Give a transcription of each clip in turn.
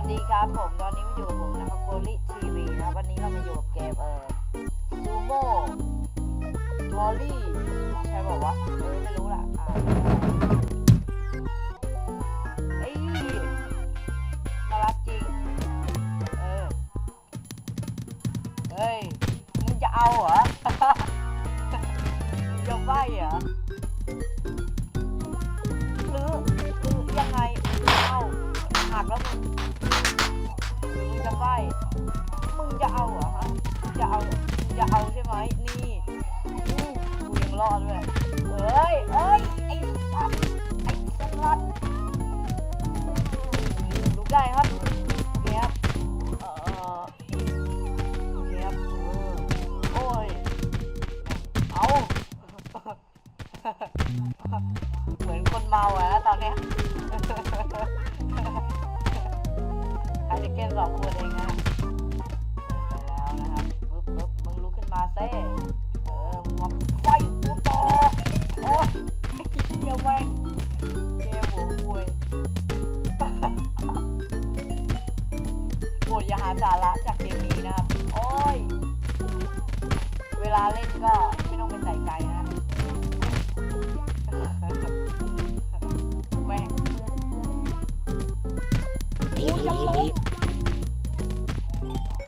สดีครับผมตอนนี้มาอยู่กับผมนะครับโกลิทีวีนะครับวันนี้เรามาอยู่กับเกมเออซูโม่ทอรี่ใช่บอกว่าวะเออไม่รู้ล่ะอ่าเอ้ยน่ารักจริงเออเฮ้ยมึงจะเอาเหรอมึงจะใบเหรอ มึงจะเอาเหรอฮะจะเอาจะเอาใช่ไหมนี่กูยังรอดด้วยเอ้ยเอ้ยไอ้สัตว์ไอ้สลัดลุกได้ครับเคครับเอ่อเคครับเออโอ้ยเอาเหมือนคนเมาอะนะตอนเนี้ย ใครจะเกมสองคนเองนะไปแล้วนะครับปึ๊บปึ๊บมึงลุกขึ้นมาเซ่เออมึงมาไฟกูต่อโอ้ยเหี้ยแม่งเกมหัวควยโปรดอย่าหาสาระจากเกมนี้นะครับ โอ้ย เวลาเล่นก็ไม่ต้องไปใส่ใจนะ กูจะล้ม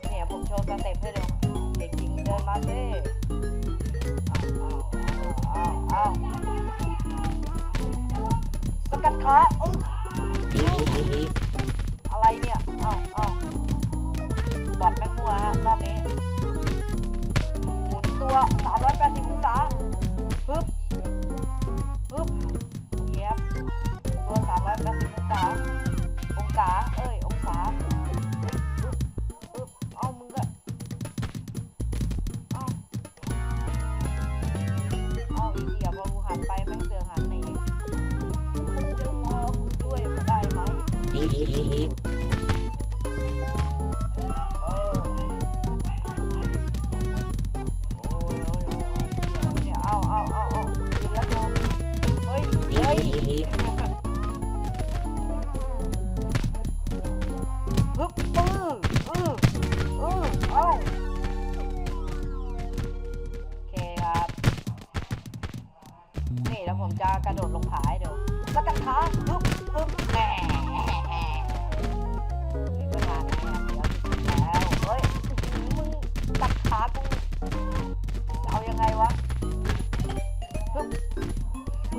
เนี่ยผมโชว์สเต็ปให้ดูเด็กหญิงเดินมาสิอ้าวอ้าวอ้าวอ้าวสกัดขาอึ๊งอะไรเนี่ยอ้าวอ้าวบอดแม่งมัวฮะรอบนี้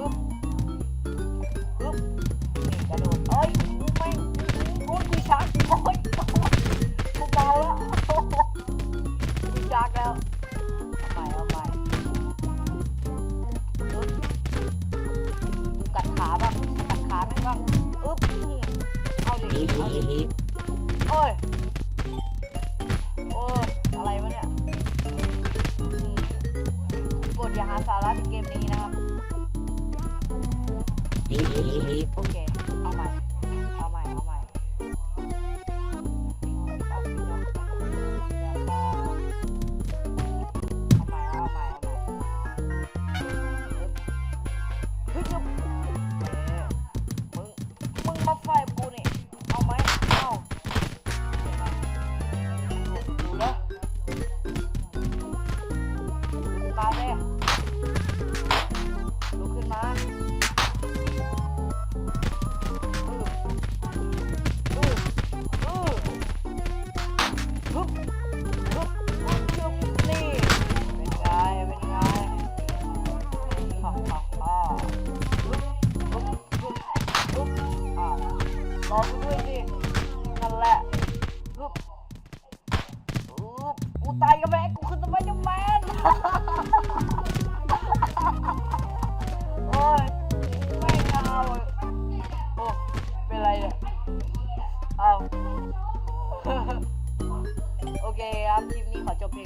ฮึบฮึบนี่กระโดดเอ้ยกูแม่งโอ้ยกูชักโอ้ยกูเมาแล้วโอ้โหกูชักแล้วเอาใหม่เอาใหม่ฮึบกูกัดขาบ้างกัดขาแม่บ้างอึ๊บเอาดิเอาดิโอ้ยโอ้ยอะไรวะเนี่ยกดอย่าหาสาระในเกมนี้ โอเค เอาใหม่ เอาใหม่ เอาใหม่เอาใหม่เอาใหม่เอาใหม่เฮ้ย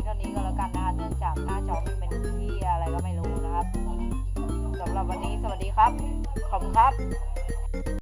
เท่านี้ก็แล้วกันนะคะเนื่องจากหน้าจอมันเป็นที่อะไรก็ไม่รู้นะครับสำหรับวันนี้สวัสดีครับ ขอบคุณครับ